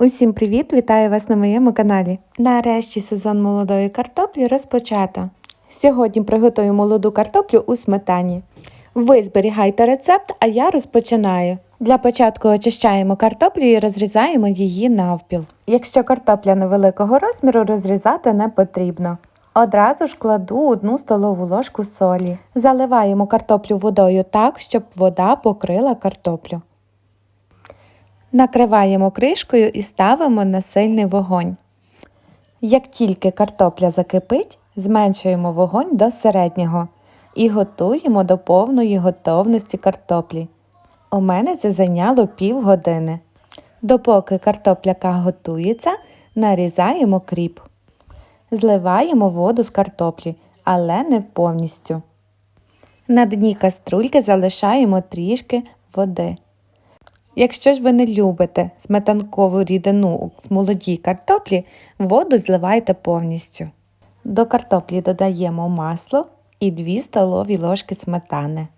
Усім привіт! Вітаю вас на моєму каналі. Нарешті сезон молодої картоплі розпочато. Сьогодні приготую молоду картоплю у сметані. Ви зберігайте рецепт, а я розпочинаю. Для початку очищаємо картоплю і розрізаємо її навпіл. Якщо картопля невеликого розміру, розрізати не потрібно. Одразу ж кладу одну столову ложку солі. Заливаємо картоплю водою так, щоб вода покрила картоплю. Накриваємо кришкою і ставимо на сильний вогонь. Як тільки картопля закипить, зменшуємо вогонь до середнього і готуємо до повної готовності картоплі. У мене це зайняло півгодини. Допоки картопляка готується, нарізаємо кріп. Зливаємо воду з картоплі, але не повністю. На дні каструльки залишаємо трішки води. Якщо ж ви не любите сметанкову рідину у молодій картоплі, воду зливайте повністю. До картоплі додаємо масло і 2 столові ложки сметани,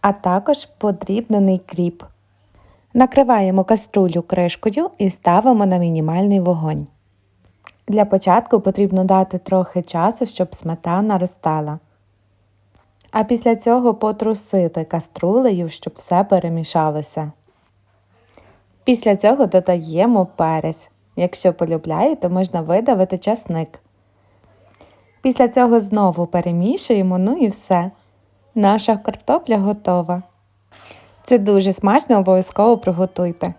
а також подрібнений кріп. Накриваємо каструлю кришкою і ставимо на мінімальний вогонь. Для початку потрібно дати трохи часу, щоб сметана розтала. А після цього потрусити каструлею, щоб все перемішалося. Після цього додаємо перець. Якщо полюбляєте, можна видавити часник. Після цього знову перемішуємо, ну і все. Наша картопля готова. Це дуже смачно, обов'язково приготуйте.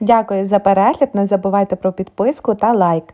Дякую за перегляд, не забувайте про підписку та лайк.